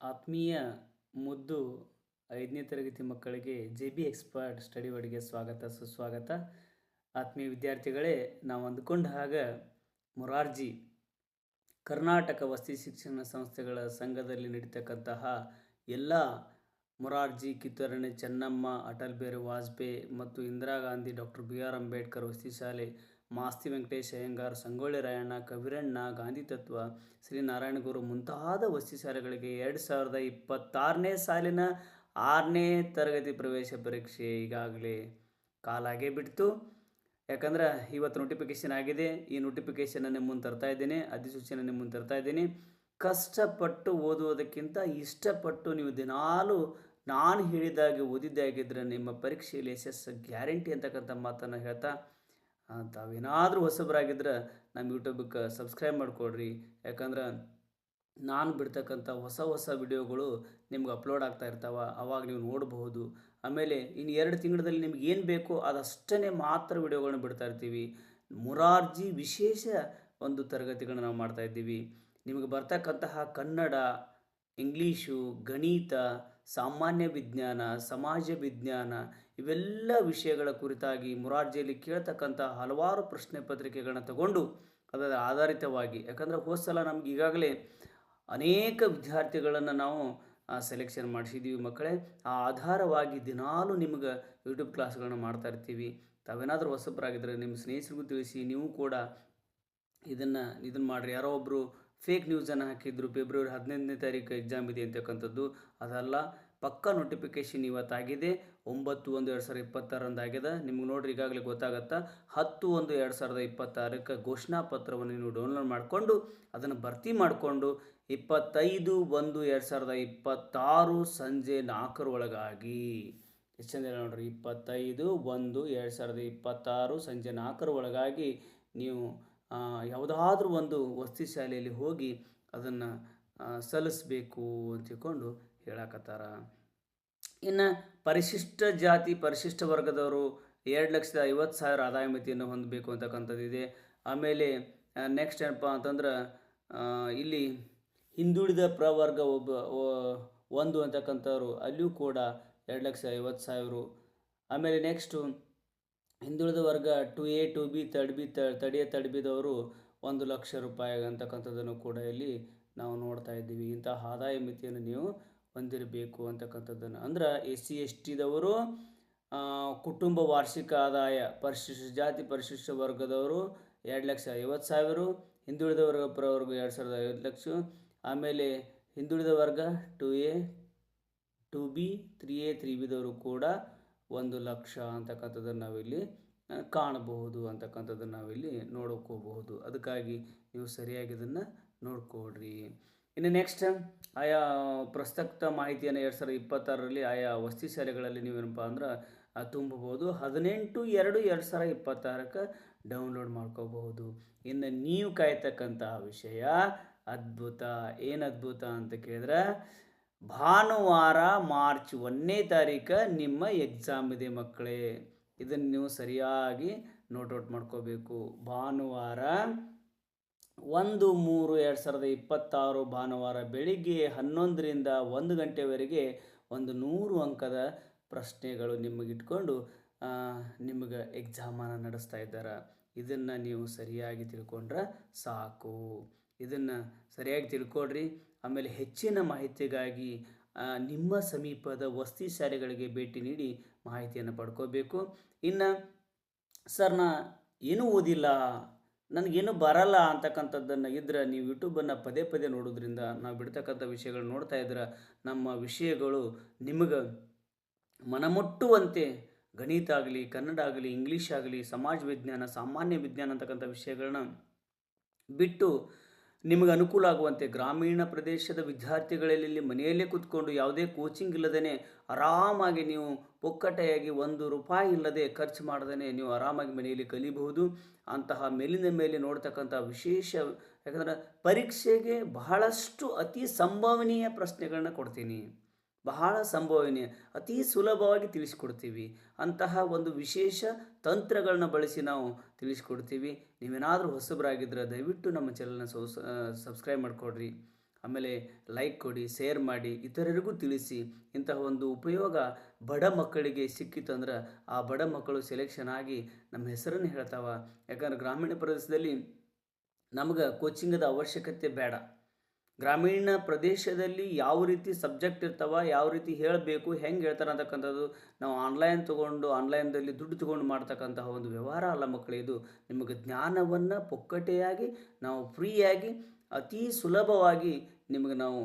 ಆತ್ಮೀಯ ಮುದ್ದು ಐದನೇ ತರಗತಿ ಮಕ್ಕಳಿಗೆ ಜೆ ಬಿ ಎಕ್ಸ್ಪರ್ಟ್ ಸ್ಟಡಿ ವರ್ಡ್ಗೆ ಸ್ವಾಗತ, ಸುಸ್ವಾಗತ. ಆತ್ಮೀಯ ವಿದ್ಯಾರ್ಥಿಗಳೇ, ನಾವು ಅಂದ್ಕೊಂಡ ಹಾಗ ಮೊರಾರ್ಜಿ ಕರ್ನಾಟಕ ವಸತಿ ಶಿಕ್ಷಣ ಸಂಸ್ಥೆಗಳ ಸಂಘದಲ್ಲಿ ನಡೀತಕ್ಕಂತಹ ಎಲ್ಲ ಮೊರಾರ್ಜಿ ಕಿತ್ತೂರಣೆ ಚೆನ್ನಮ್ಮ, ಅಟಲ್ ಬಿಹಾರಿ ವಾಜಪೇಯಿ ಮತ್ತು Indira Gandhi doctor B R Ambedkar ವಸತಿ ಶಾಲೆ ಮಾಸ್ತಿ ವೆಂಕಟೇಶ್ ಅಯ್ಯಂಗಾರ್, ಸಂಗೊಳ್ಳಿ ರಾಯಣ್ಣ, ಕವಿರಣ್ಣ, ಗಾಂಧಿ ತತ್ವ, ಶ್ರೀ ನಾರಾಯಣಗುರು ಮುಂತಾದ ವಸತಿ ಶಾಲೆಗಳಿಗೆ ಎರಡು ಸಾವಿರದ ಇಪ್ಪತ್ತಾರನೇ ಸಾಲಿನ ಆರನೇ ತರಗತಿ ಪ್ರವೇಶ ಪರೀಕ್ಷೆ ಈಗಾಗಲೇ ಕಾಲಾಗೇ ಬಿಡ್ತು. ಯಾಕಂದ್ರೆ ಇವತ್ತು ನೋಟಿಫಿಕೇಶನ್ ಆಗಿದೆ. ಈ ನೋಟಿಫಿಕೇಶನ್ ನಿಮ್ಮ ಮುಂದೆ ತರ್ತಾ ಇದ್ದೀನಿ. ಅಧಿಸೂಚನೆ ನಿಮ್ಮ ಮುಂದೆ ತರ್ತಾ ಇದ್ದೀನಿ. ಕಷ್ಟಪಟ್ಟು ಓದುವುದಕ್ಕಿಂತ ಇಷ್ಟಪಟ್ಟು ನೀವು ದಿನಾಲು ನಾನು ಹೇಳಿದಾಗೆ ಓದಿದ್ದಾಗಿದ್ದರೆ ನಿಮ್ಮ ಪರೀಕ್ಷೆಯಲ್ಲಿ ಯಶಸ್ಸು ಗ್ಯಾರಂಟಿ ಅಂತಕ್ಕಂಥ ಮಾತನ್ನು ಹೇಳ್ತಾ ತಾವೇನಾದರೂ ಹೊಸಬರಾಗಿದ್ದರೆ ನಮ್ಮ ಯೂಟ್ಯೂಬಕ್ಕೆ ಸಬ್ಸ್ಕ್ರೈಬ್ ಮಾಡಿಕೊಡ್ರಿ. ಯಾಕಂದ್ರೆ ನಾನು ಬಿಡ್ತಕ್ಕಂಥ ಹೊಸ ಹೊಸ ವಿಡಿಯೋಗಳು ನಿಮ್ಗೆ ಅಪ್ಲೋಡ್ ಆಗ್ತಾ ಇರ್ತಾವೆ, ಅವಾಗ ನೀವು ನೋಡಬಹುದು. ಆಮೇಲೆ ಇನ್ನು ಎರಡು ತಿಂಗಳಲ್ಲಿ ನಿಮ್ಗೆ ಏನು ಬೇಕೋ ಅದಷ್ಟೇ ಮಾತ್ರ ವಿಡಿಯೋಗಳನ್ನ ಬಿಡ್ತಾ ಇರ್ತೀವಿ. ಮುರಾರ್ಜಿ ವಿಶೇಷ ಒಂದು ತರಗತಿಗಳನ್ನ ನಾವು ಮಾಡ್ತಾ ಇದ್ದೀವಿ. ನಿಮಗೆ ಬರ್ತಕ್ಕಂತಹ ಕನ್ನಡ ಇಂಗ್ಲೀಷು, ಗಣಿತ, ಸಾಮಾನ್ಯ ವಿಜ್ಞಾನ, ಸಮಾಜ ವಿಜ್ಞಾನ ಇವೆಲ್ಲ ವಿಷಯಗಳ ಕುರಿತಾಗಿ ಮುರಾರ್ಜಿಯಲ್ಲಿ ಕೇಳ್ತಕ್ಕಂಥ ಹಲವಾರು ಪ್ರಶ್ನೆ ಪತ್ರಿಕೆಗಳನ್ನ ತಗೊಂಡು ಅದರ ಆಧಾರಿತವಾಗಿ, ಯಾಕಂದರೆ ಹೋದ ಸಲ ನಮ್ಗೆ ಈಗಾಗಲೇ ಅನೇಕ ವಿದ್ಯಾರ್ಥಿಗಳನ್ನು ನಾವು ಸೆಲೆಕ್ಷನ್ ಮಾಡಿಸಿದ್ದೀವಿ ಮಕ್ಕಳೇ. ಆ ಆಧಾರವಾಗಿ ದಿನಾಲೂ ನಿಮ್ಗೆ ಯೂಟ್ಯೂಬ್ ಕ್ಲಾಸ್ಗಳನ್ನ ಮಾಡ್ತಾ ಇರ್ತೀವಿ. ತಾವೇನಾದರೂ ಹೊಸಬ್ರಾಗಿದ್ದರೆ ನಿಮ್ಮ ಸ್ನೇಹಿತರಿಗೂ ತಿಳಿಸಿ, ನೀವು ಕೂಡ ಇದನ್ನು ಇದನ್ನು ಮಾಡಿರಿ. ಯಾರೋ ಒಬ್ಬರು ಫೇಕ್ ನ್ಯೂಸನ್ನು ಹಾಕಿದ್ರು ಫೆಬ್ರವರಿ ಹದಿನೈದನೇ ತಾರೀಕು ಎಕ್ಸಾಮ್ ಇದೆ ಅಂತಕ್ಕಂಥದ್ದು. ಅದಲ್ಲ, ಪಕ್ಕ ನೋಟಿಫಿಕೇಶನ್ ಇವತ್ತಾಗಿದೆ. ಒಂಬತ್ತು ಒಂದು ಎರಡು ಸಾವಿರದ ಇಪ್ಪತ್ತಾರಂದು ಆಗಿದೆ. ನಿಮ್ಗೆ ನೋಡ್ರಿ, ಈಗಾಗಲೇ ಗೊತ್ತಾಗತ್ತಾ? ಹತ್ತು ಒಂದು ಎರಡು ಸಾವಿರದ ಇಪ್ಪತ್ತಾರಕ್ಕೆ ಘೋಷಣಾ ಪತ್ರವನ್ನು ನೀವು ಡೌನ್ಲೋಡ್ ಮಾಡಿಕೊಂಡು, ಅದನ್ನು ಭರ್ತಿ ಮಾಡಿಕೊಂಡು, ಇಪ್ಪತ್ತೈದು ಒಂದು ಎರಡು ಸಾವಿರದ ಇಪ್ಪತ್ತಾರು ಸಂಜೆ ನಾಲ್ಕರ ಒಳಗಾಗಿ, ಎಷ್ಟು ಚಂದ ನೋಡ್ರಿ? ಇಪ್ಪತ್ತೈದು ಒಂದು ಎರಡು ಸಾವಿರದ ಇಪ್ಪತ್ತಾರು ಸಂಜೆ ನಾಲ್ಕರ ಒಳಗಾಗಿ ನೀವು ಯಾವುದಾದ್ರೂ ಒಂದು ವಸತಿ ಶಾಲೆಯಲ್ಲಿ ಹೋಗಿ ಅದನ್ನು ಸಲ್ಲಿಸ್ಬೇಕು ಅಂತ ಹೇಳಕತ್ತಾರ. ಇನ್ನು ಪರಿಶಿಷ್ಟ ಜಾತಿ, ಪರಿಶಿಷ್ಟ ವರ್ಗದವರು ಎರಡು ಲಕ್ಷದ ಐವತ್ತು ಸಾವಿರ ಆದಾಯ ಮಿತಿಯನ್ನು ಹೊಂದಬೇಕು ಅಂತಕ್ಕಂಥದ್ದಿದೆ ಆಮೇಲೆ ನೆಕ್ಸ್ಟ್ ಏನಪ್ಪ ಅಂತಂದ್ರೆ ಇಲ್ಲಿ ಹಿಂದುಳಿದ ಪ್ರವರ್ಗ ಒಬ್ಬ ಒಂದು ಅಂತಕ್ಕಂಥವ್ರು ಅಲ್ಲಿಯೂ ಕೂಡ ಎರಡು ಲಕ್ಷ ಐವತ್ತು ಸಾವಿರ. ಆಮೇಲೆ ನೆಕ್ಸ್ಟು ಹಿಂದುಳಿದ ವರ್ಗ two A, two B third B ತಡೆಯ A third ಬಿದವರು ಒಂದು ಲಕ್ಷ ರೂಪಾಯಿ ಅಂತಕ್ಕಂಥದ್ದನ್ನು ಕೂಡ ಇಲ್ಲಿ ನಾವು ನೋಡ್ತಾ ಇದ್ದೀವಿ. ಇಂತಹ ಆದಾಯ ಮಿತಿಯನ್ನು ನೀವು ಹೊಂದಿರಬೇಕು ಅಂತಕ್ಕಂಥದ್ದನ್ನು. ಅಂದ್ರೆ ಎಸ್ ಸಿ, ಎಸ್ ಟಿದವರು ಕುಟುಂಬ ವಾರ್ಷಿಕ ಆದಾಯ ಪರಿಶಿಷ್ಟ, ಜಾತಿ ಪರಿಶಿಷ್ಟ ವರ್ಗದವರು ಎರಡು ಲಕ್ಷ ಐವತ್ತು ಸಾವಿರ, ಹಿಂದುಳಿದ ವರ್ಗ ಪ್ರವರ್ಗ ಎರಡು ಸಾವಿರದ ಐವತ್ತು ಲಕ್ಷ, ಆಮೇಲೆ ಹಿಂದುಳಿದ ವರ್ಗ two A, two B three A three ಬಿದವರು ಕೂಡ ಒಂದು ಲಕ್ಷ ಅಂತಕ್ಕಂಥದ್ದನ್ನು ನಾವಿಲ್ಲಿ ಕಾಣಬಹುದು ಅಂತಕ್ಕಂಥದ್ದನ್ನು ನಾವಿಲ್ಲಿ ನೋಡ್ಕೋಬಹುದು ಅದಕ್ಕಾಗಿ ನೀವು ಸರಿಯಾಗಿ ಇದನ್ನು ನೋಡ್ಕೊಡ್ರಿ ಇನ್ನು ನೆಕ್ಸ್ಟ್ ಆಯಾ ಪ್ರಸಕ್ತ ಮಾಹಿತಿಯನ್ನು ಎರಡು ಸಾವಿರದ ಇಪ್ಪತ್ತಾರರಲ್ಲಿ ಆಯಾ ವಸತಿ ಶಾಲೆಗಳಲ್ಲಿ ನೀವೇನಪ್ಪ ಅಂದ್ರೆ ತುಂಬಬಹುದು. ಹದಿನೆಂಟು ಎರಡು ಎರಡು ಸಾವಿರದ ಇಪ್ಪತ್ತಾರಕ್ಕೆ ಡೌನ್ಲೋಡ್ ಮಾಡ್ಕೋಬಹುದು. ಇನ್ನು ನೀವು ಕಾಯ್ತಕ್ಕಂತಹ ವಿಷಯ ಅದ್ಭುತ. ಏನು ಅದ್ಭುತ ಅಂತ ಕೇಳಿದ್ರೆ ಭಾನುವಾರ ಮಾರ್ಚ್ ಒಂದನೇ ತಾರೀಕು ನಿಮ್ಮ ಎಕ್ಸಾಮ್ ಇದೆ ಮಕ್ಕಳೇ. ಇದನ್ನು ನೀವು ಸರಿಯಾಗಿ ನೋಟ್ ಔಟ್ ಮಾಡ್ಕೋಬೇಕು. ಭಾನುವಾರ ಒಂದು ಮೂರು ಎರಡು ಸಾವಿರದ ಇಪ್ಪತ್ತಾರು ಭಾನುವಾರ ಬೆಳಿಗ್ಗೆ ಹನ್ನೊಂದರಿಂದ ಒಂದು ಗಂಟೆವರೆಗೆ ಒಂದು ನೂರು ಅಂಕದ ಪ್ರಶ್ನೆಗಳು ನಿಮಗಿಟ್ಕೊಂಡು ನಿಮಗೆ ಎಕ್ಸಾಮನ್ನು ನಡೆಸ್ತಾ ಇದ್ದಾರೆ. ಇದನ್ನು ನೀವು ಸರಿಯಾಗಿ ತಿಳ್ಕೊಂಡ್ರೆ ಸಾಕು. ಇದನ್ನು ಸರಿಯಾಗಿ ತಿಳ್ಕೊಡ್ರಿ ಆಮೇಲೆ ಹೆಚ್ಚಿನ ಮಾಹಿತಿಗಾಗಿ ನಿಮ್ಮ ಸಮೀಪದ ವಸತಿ ಶಾಲೆಗಳಿಗೆ ಭೇಟಿ ನೀಡಿ ಮಾಹಿತಿಯನ್ನು ಪಡ್ಕೋಬೇಕು. ಇನ್ನು, ಸರ್, ನಾ ಏನೂ ಓದಿಲ್ಲ, ನನಗೇನು ಬರಲ್ಲ ಅಂತಕ್ಕಂಥದ್ದನ್ನು ಇದ್ರೆ, ನೀವು ಯೂಟ್ಯೂಬನ್ನು ಪದೇ ಪದೇ ನೋಡೋದ್ರಿಂದ ನಾವು ಬಿಡ್ತಕ್ಕಂಥ ವಿಷಯಗಳು ನೋಡ್ತಾ ಇದ್ರೆ, ನಮ್ಮ ವಿಷಯಗಳು ನಿಮಗೆ ಮನಮುಟ್ಟುವಂತೆ ಗಣಿತ ಆಗಲಿ, ಕನ್ನಡ ಆಗಲಿ, ಇಂಗ್ಲೀಷ್ ಆಗಲಿ, ಸಮಾಜ ವಿಜ್ಞಾನ, ಸಾಮಾನ್ಯ ವಿಜ್ಞಾನ ಅಂತಕ್ಕಂಥ ವಿಷಯಗಳನ್ನ ಬಿಟ್ಟು ನಿಮಗೆ ಅನುಕೂಲ ಆಗುವಂತೆ ಗ್ರಾಮೀಣ ಪ್ರದೇಶದ ವಿದ್ಯಾರ್ಥಿಗಳಲ್ಲಿ ಮನೆಯಲ್ಲೇ ಕೂತ್ಕೊಂಡು ಯಾವುದೇ ಕೋಚಿಂಗ್ ಇಲ್ಲದೇ ಆರಾಮಾಗಿ ನೀವು ಒಕ್ಕಟ್ಟೆಯಾಗಿ ಒಂದು ರೂಪಾಯಿ ಇಲ್ಲದೆ ಖರ್ಚು ಮಾಡದೇ ನೀವು ಆರಾಮಾಗಿ ಮನೆಯಲ್ಲಿ ಕಲಿಬಹುದು. ಅಂತಹ ಮೇಲಿನ ಮೇಲೆ ನೋಡ್ತಕ್ಕಂಥ ವಿಶೇಷ ಯಾಕಂದ್ರೆ ಪರೀಕ್ಷೆಗೆ ಬಹಳಷ್ಟು ಅತಿ ಸಂಭವನೀಯ ಪ್ರಶ್ನೆಗಳನ್ನ ಕೊಡ್ತೀನಿ. ಬಹಳ ಸಂಭವನೀಯ, ಅತಿ ಸುಲಭವಾಗಿ ತಿಳಿಸ್ಕೊಡ್ತೀವಿ. ಅಂತಹ ಒಂದು ವಿಶೇಷ ತಂತ್ರಗಳನ್ನ ಬಳಸಿ ನಾವು ತಿಳಿಸ್ಕೊಡ್ತೀವಿ. ನೀವೇನಾದರೂ ಹೊಸಬರಾಗಿದ್ದರೆ ದಯವಿಟ್ಟು ನಮ್ಮ ಚಾನಲ್ನ ಸಬ್ಸ್ಕ್ರೈಬ್ ಮಾಡಿಕೊಡ್ರಿ. ಆಮೇಲೆ ಲೈಕ್ ಕೊಡಿ ಶೇರ್ ಮಾಡಿ, ಇತರರಿಗೂ ತಿಳಿಸಿ. ಇಂತಹ ಒಂದು ಉಪಯೋಗ ಬಡ ಮಕ್ಕಳಿಗೆ ಸಿಕ್ಕಿತಂದ್ರೆ ಆ ಬಡ ಮಕ್ಕಳು ಸೆಲೆಕ್ಷನ್ ಆಗಿ ನಮ್ಮ ಹೆಸರನ್ನು ಹೇಳ್ತಾವ. ಯಾಕಂದ್ರೆ ಗ್ರಾಮೀಣ ಪ್ರದೇಶದಲ್ಲಿ ನಮ್ಗೆ ಕೋಚಿಂಗದ ಅವಶ್ಯಕತೆ ಬೇಡ. ಗ್ರಾಮೀಣ ಪ್ರದೇಶದಲ್ಲಿ ಯಾವ ರೀತಿ ಸಬ್ಜೆಕ್ಟ್ ಇರ್ತವ, ಯಾವ ರೀತಿ ಹೇಳಬೇಕು, ಹೆಂಗೆ ಹೇಳ್ತಾರೆ ಅಂತಕ್ಕಂಥದ್ದು ನಾವು ಆನ್ಲೈನ್ ತೊಗೊಂಡು, ಆನ್ಲೈನ್ದಲ್ಲಿ ದುಡ್ಡು ತೊಗೊಂಡು ಮಾಡ್ತಕ್ಕಂತಹ ಒಂದು ವ್ಯವಹಾರ ಅಲ್ಲ ಮಕ್ಕಳು, ಇದು ನಿಮಗೆ ಜ್ಞಾನವನ್ನು ಪೊಕ್ಕಟೆಯಾಗಿ ನಾವು ಫ್ರೀಯಾಗಿ, ಅತಿ ಸುಲಭವಾಗಿ ನಿಮಗೆ ನಾವು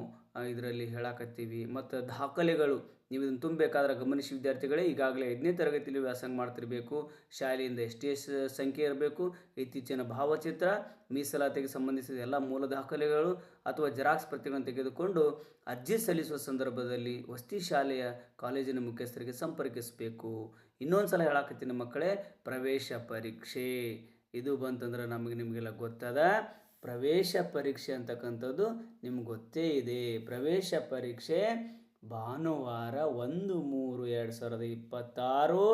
ಇದರಲ್ಲಿ ಹೇಳಾಕತ್ತೀವಿ. ಮತ್ತು ದಾಖಲೆಗಳು, ನೀವು ಇದನ್ನು ತುಂಬಬೇಕಾದ್ರೆ ಗಮನಿಸಿ ವಿದ್ಯಾರ್ಥಿಗಳೇ, ಈಗಾಗಲೇ ಐದನೇ ತರಗತಿಯಲ್ಲಿ ವ್ಯಾಸಂಗ ಮಾಡ್ತಿರಬೇಕು, ಶಾಲೆಯಿಂದ ಎಷ್ಟೇ ಸಂಖ್ಯೆ ಇರಬೇಕು, ಇತ್ತೀಚಿನ ಭಾವಚಿತ್ರ, ಮೀಸಲಾತಿಗೆ ಸಂಬಂಧಿಸಿದ ಎಲ್ಲ ಮೂಲ ದಾಖಲೆಗಳು ಅಥವಾ ಜೆರಾಕ್ಸ್ ಪ್ರತಿಗಳನ್ನು ತೆಗೆದುಕೊಂಡು ಅರ್ಜಿ ಸಲ್ಲಿಸುವ ಸಂದರ್ಭದಲ್ಲಿ ವಸತಿ ಶಾಲೆಯ ಕಾಲೇಜಿನ ಮುಖ್ಯಸ್ಥರಿಗೆ ಸಂಪರ್ಕಿಸಬೇಕು. ಇನ್ನೊಂದು ಸಲ ಹೇಳಾಕತ್ತೀನಿ ಮಕ್ಕಳೇ, ಪ್ರವೇಶ ಪರೀಕ್ಷೆ. ಇದು ಬಂತಂದ್ರೆ ನಮಗೆ ನಿಮಗೆಲ್ಲ ಗೊತ್ತದ, ಪ್ರವೇಶ ಪರೀಕ್ಷೆ ಅಂತಕ್ಕಂಥದ್ದು ನಿಮ್ಗೆ ಗೊತ್ತೇ ಇದೆ. ಪ್ರವೇಶ ಪರೀಕ್ಷೆ ಭಾನುವಾರ ಒಂದು ಮೂರು ಎರಡು ಸಾವಿರದ ಇಪ್ಪತ್ತಾರು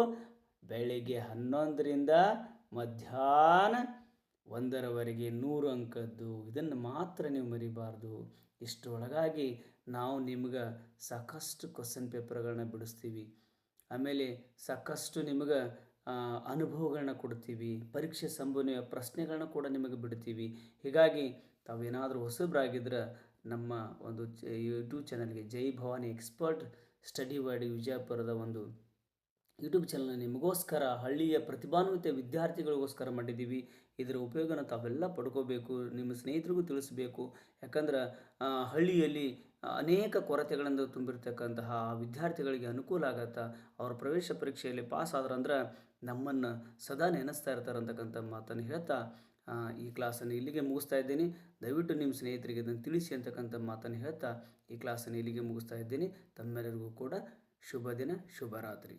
ಬೆಳಿಗ್ಗೆ ಹನ್ನೊಂದರಿಂದ ಮಧ್ಯಾಹ್ನ ಒಂದರವರೆಗೆ ನೂರು ಅಂಕದ್ದು, ಇದನ್ನು ಮಾತ್ರ ನೀವು ಮರಿಬಾರ್ದು. ಇಷ್ಟರೊಳಗಾಗಿ ನಾವು ನಿಮ್ಗೆ ಸಾಕಷ್ಟು ಕ್ವಶನ್ ಪೇಪರ್ಗಳನ್ನ ಬಿಡಿಸ್ತೀವಿ. ಆಮೇಲೆ ಸಾಕಷ್ಟು ನಿಮ್ಗೆ ಅನುಭವಗಳನ್ನ ಕೊಡ್ತೀವಿ. ಪರೀಕ್ಷೆ ಸಂಬಂಧಿಯ ಪ್ರಶ್ನೆಗಳನ್ನ ಕೂಡ ನಿಮಗೆ ಬಿಡ್ತೀವಿ. ಹೀಗಾಗಿ ತಾವೇನಾದರೂ ಹೊಸಬ್ರಾಗಿದ್ರೆ ನಮ್ಮ ಒಂದು, ಯೂಟ್ಯೂಬ್ ಚಾನಲ್ಗೆ Jai Bhavani expert, study word ವಿಜಯಪುರದ ಒಂದು ಯೂಟ್ಯೂಬ್ ಚಾನಲ್ನ ನಿಮಗೋಸ್ಕರ ಹಳ್ಳಿಯ ಪ್ರತಿಭಾನ್ವಿತ ವಿದ್ಯಾರ್ಥಿಗಳಿಗೋಸ್ಕರ ಮಾಡಿದ್ದೀವಿ. ಇದರ ಉಪಯೋಗನ ತಾವೆಲ್ಲ ಪಡ್ಕೋಬೇಕು, ನಿಮ್ಮ ಸ್ನೇಹಿತರಿಗೂ ತಿಳಿಸಬೇಕು. ಯಾಕಂದ್ರೆ ಹಳ್ಳಿಯಲ್ಲಿ ಅನೇಕ ಕೊರತೆಗಳಿಂದ ತುಂಬಿರ್ತಕ್ಕಂತಹ ವಿದ್ಯಾರ್ಥಿಗಳಿಗೆ ಅನುಕೂಲ ಆಗತ್ತೆ, ಅವ್ರ ಪ್ರವೇಶ ಪರೀಕ್ಷೆಯಲ್ಲಿ ಪಾಸ್ ಆದ್ರಂದ್ರೆ ನಮ್ಮನ್ನು ಸದಾ ನೆನೆಸ್ತಾ ಇರ್ತಾರೆ ಅಂತಕ್ಕಂಥ ಮಾತನ್ನು ಹೇಳ್ತಾ ಈ ಕ್ಲಾಸನ್ನು ಇಲ್ಲಿಗೆ ಮುಗಿಸ್ತಾ ಇದ್ದೀನಿ. ದಯವಿಟ್ಟು ನಿಮ್ಮ ಸ್ನೇಹಿತರಿಗೆ ಇದನ್ನು ತಿಳಿಸಿ ಅಂತಕ್ಕಂಥ ಮಾತನ್ನು ಹೇಳ್ತಾ, ಈ ಕ್ಲಾಸನ್ನು ಇಲ್ಲಿಗೆ ಮುಗಿಸ್ತಾ ಇದ್ದೀನಿ. ತಮ್ಮೆಲ್ಲರಿಗೂ ಕೂಡ ಶುಭ ದಿನ ಶುಭರಾತ್ರಿ.